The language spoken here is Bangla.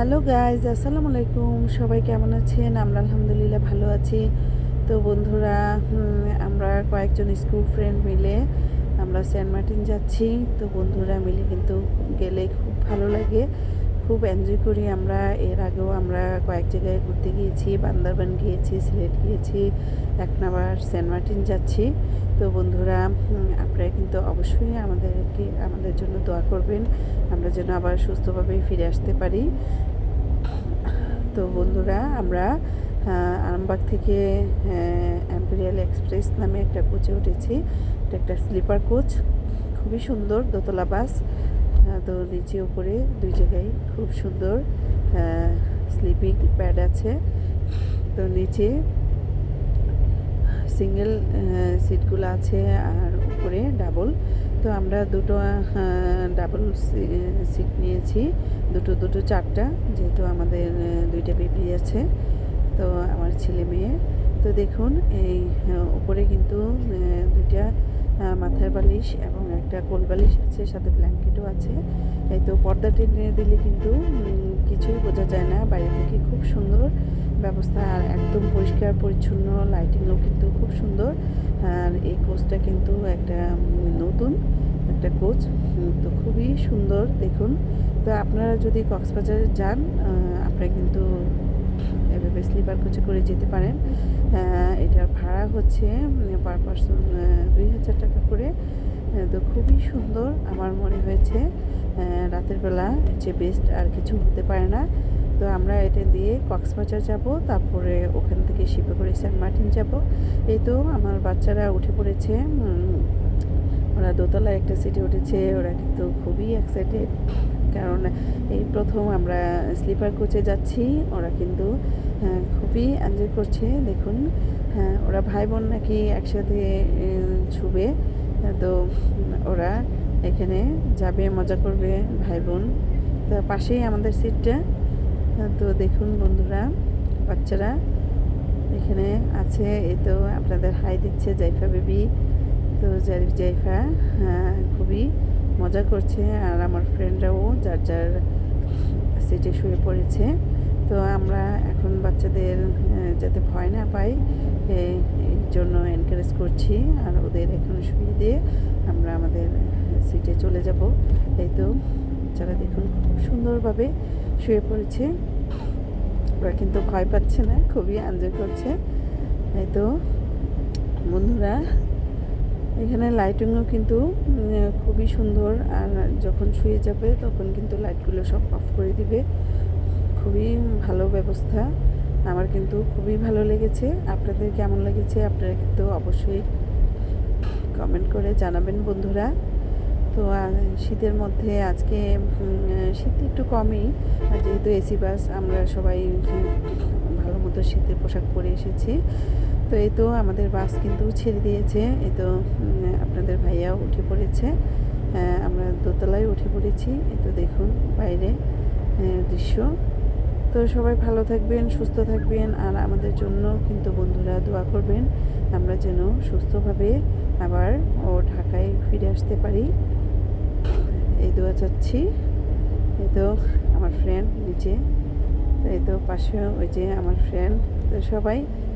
হ্যালো গাইজ আসসালামু আলাইকুম। সবাই কেমন আছেন? আমরা আলহামদুলিল্লাহ ভালো আছি। তো বন্ধুরা আমরা কয়েকজন স্কুল ফ্রেন্ড মিলে আমরা সেন্ট মার্টিন যাচ্ছি। তো বন্ধুরা মিলে কিন্তু গেলে খুব ভালো লাগে। খুব এনজয় করি আমরা। এর আগেও আমরা কয়েক জায়গায় ঘুরতে গিয়েছি, বান্দরবান গিয়েছি, সিলেট গিয়েছি এখন আবার সেন্ট মার্টিন যাচ্ছি। তো বন্ধুরা আপনারা কিন্তু অবশ্যই আমাদেরকে, আমাদের জন্য দোয়া করবেন। আমরা যেন আবার সুস্থভাবে ফিরে আসতে পারি। তো বন্ধুরা, আমরা আরামবাগ থেকে এম্পেরিয়াল এক্সপ্রেস নামে একটা কোচে উঠেছি। এটা একটা স্লিপার কোচ খুবই সুন্দর দোতলা বাস। তো নিচে উপরে দুই জায়গায় খুব সুন্দর স্লিপিং প্যাড আছে। তো নিচে সিঙ্গেল সিটগুলো আছে আর উপরে ডাবল তো আমরা দুটো ডাবল সিট নিয়েছি। দুটো দুটো, চারটা, যেহেতু আমাদের দুইটা বেবি আছে, তো আমার ছেলে মেয়ে। তো দেখুন, এই উপরে কিন্তু দুইটা মাথার বালিশ এবং একটা কোল বালিশ আছে, সাথে ব্ল্যাঙ্কেটও আছে। এই তো পর্দা টেনে দিলে কিন্তু কিছুই বোঝা যায় না। বাইরে থেকে খুব সুন্দর ব্যবস্থা আর একদম পরিষ্কার, পরিচ্ছন্ন লাইটিংও কিন্তু খুব সুন্দর। আর এই কোচটা কিন্তু একটা নতুন একটা কোচ। তো খুবই সুন্দর, দেখুন। তো আপনারা যদি কক্সবাজারে যান আপনারা কিন্তু এভাবে স্লিপার কোচে করে যেতে পারেন। এটার ভাড়া হচ্ছে পার পার্সন দুই হাজার টাকা করে। তো খুবই সুন্দর আমার মনে হয়েছে। রাতের বেলা যে বেস্ট আর কিছু হতে পারে না। তো আমরা এটা দিয়ে কক্সবাজার যাব, তারপরে ওখান থেকে করে সেন্ট মার্টিন যাব। এই তো আমার বাচ্চারা উঠে পড়েছে ওরা দোতলায় একটা সিটে উঠেছে ওরা কিন্তু খুবই এক্সাইটেড কারণ এই প্রথম আমরা স্লিপার কোচে যাচ্ছি ওরা কিন্তু আহ, খুবই এনজয় করছে দেখুন। হ্যাঁ ওরা ভাই বোন নাকি একসাথে ছুবে তো ওরা এখানে যাবে মজা করবে ভাই বোন তো পাশেই আমাদের সিটটা তো দেখুন বন্ধুরা বাচ্চারা এখানে আছে এই তো আপনাদের হাই দিচ্ছে জাইফা বেবি। তো জারিফ জাইফা হ্যাঁ, খুবই মজা করছে আর আমার ফ্রেন্ডরাও যার যার সিটে শুয়ে পড়েছে। তো আমরা এখন বাচ্চাদের যাতে ভয় না পাই এই- জন্য এনকারেজ করছি আর ওদের এখন শুয়ে দিয়ে আমরা আমাদের সিটে চলে যাব। এই তো বাচ্চারা দেখুন খুব সুন্দরভাবে শুয়ে পড়েছে ওরা কিন্তু ভয় পাচ্ছে না খুবই এনজয় করছে। এই তো বন্ধুরা এখানে লাইটিংও কিন্তু খুবই সুন্দর। আর যখন শুয়ে যাবে, তখন কিন্তু লাইটগুলো সব অফ করে দিবে। খুবই ভালো ব্যবস্থা। আমার কিন্তু খুবই ভালো লেগেছে। আপনাদের কেমন লেগেছে, আপনারা কিন্তু অবশ্যই কমেন্ট করে জানাবেন, বন্ধুরা। তো শীতের মধ্যে আজকে শীত একটু কমই। যেহেতু এসি বাস, আমরা সবাই ভালো মতো শীতের পোশাক পরে এসেছি। তো এই তো আমাদের বাস কিন্তু ছেড়ে দিয়েছে। এই তো আপনাদের ভাইয়াও উঠে পড়েছে। আমরা দোতলায় উঠে পড়েছি। এই তো দেখুন বাইরে দৃশ্য। তো সবাই ভালো থাকবেন, সুস্থ থাকবেন, আর আমাদের জন্য কিন্তু বন্ধুরা দোয়া করবেন। আমরা যেন সুস্থভাবে আবার ও ঢাকায় ফিরে আসতে পারি। এই দোয়া চাচ্ছি। এই তো আমার ফ্রেন্ড নিচে। এই তো পাশে ওই যে আমার ফ্রেন্ড তো সবাই